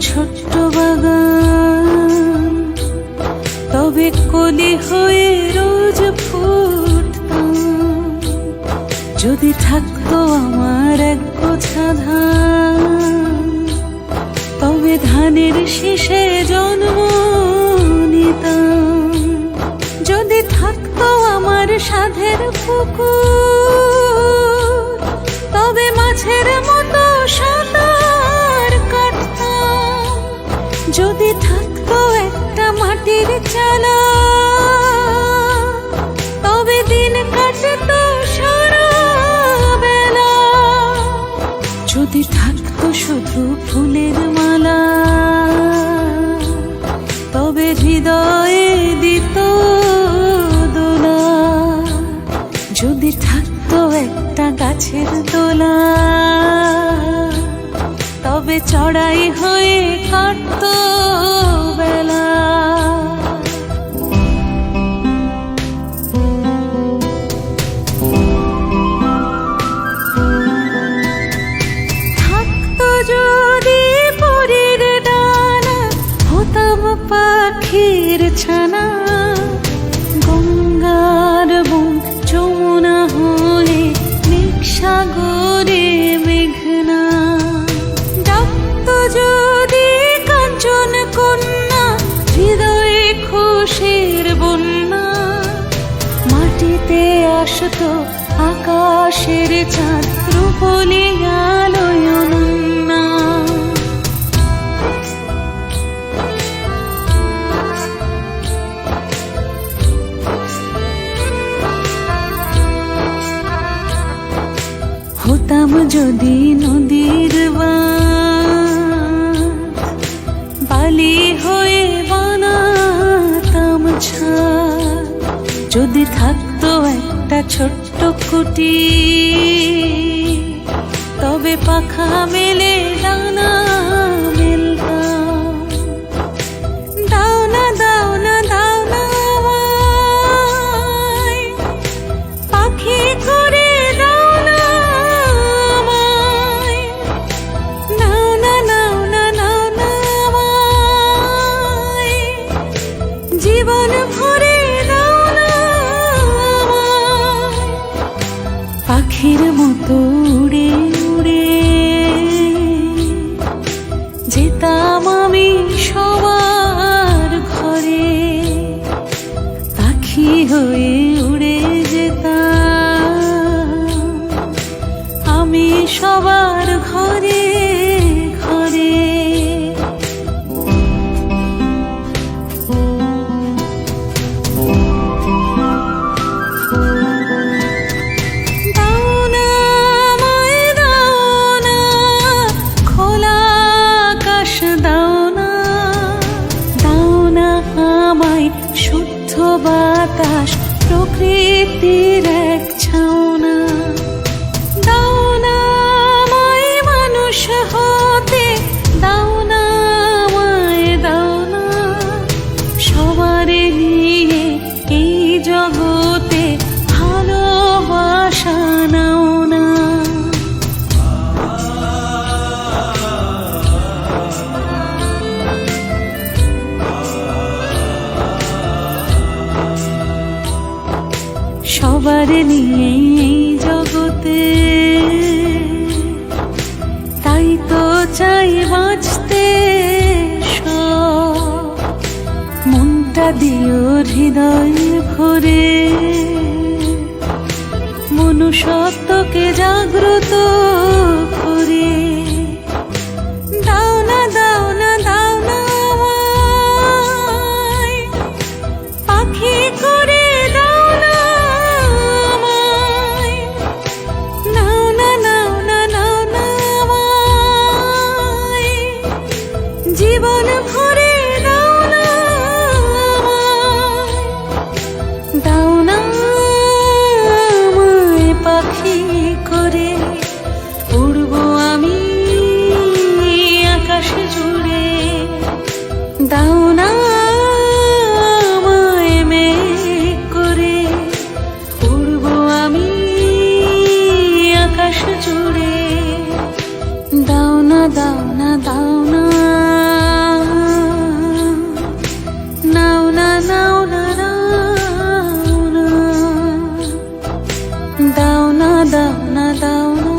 ছোট্ট বাগান। তবে কলি হয়ে রোজ ফুটতাম। যদি থাকতো আমার এক গোছা ধান, তবে ধানের শেষে জন্ম নিতাম। যদি থাকতো আমার সাধের পুকুর, তবে মাছের মতো যদি থাকতো একটা মাটির চালা তবে দিন কাটতো সারা বেলা। যদি থাকতো শুধু ফুলের মালা, তবে হৃদয়ে দিত দোলা। যদি থাকতো একটা গাছের দোলা তবে চড়াই হয়ে কাটতো আসতো আকাশের চাঁদ রূপলি আলোয় হতাম যদি নদীর বাঁধ, যদি থাকতো একটা ছোট্ট কুটি তবে পাখা মেলে পাখির মতো উড়ে উড়ে। যেতাম আমি সবার ঘরে পাখি হয়ে জগতে ভালোবাসা নাও না। সবার নিয়ে এই জগতে তাই তো চাই বাঁচতে। দিও হৃদয় ভরে। মনুষ্যত্বকে জাগ্রত দাও না করে। উড়ব আমি আকাশ জুড়ে। দাও না দাও না দাও না। নাও না, নাও দাও না।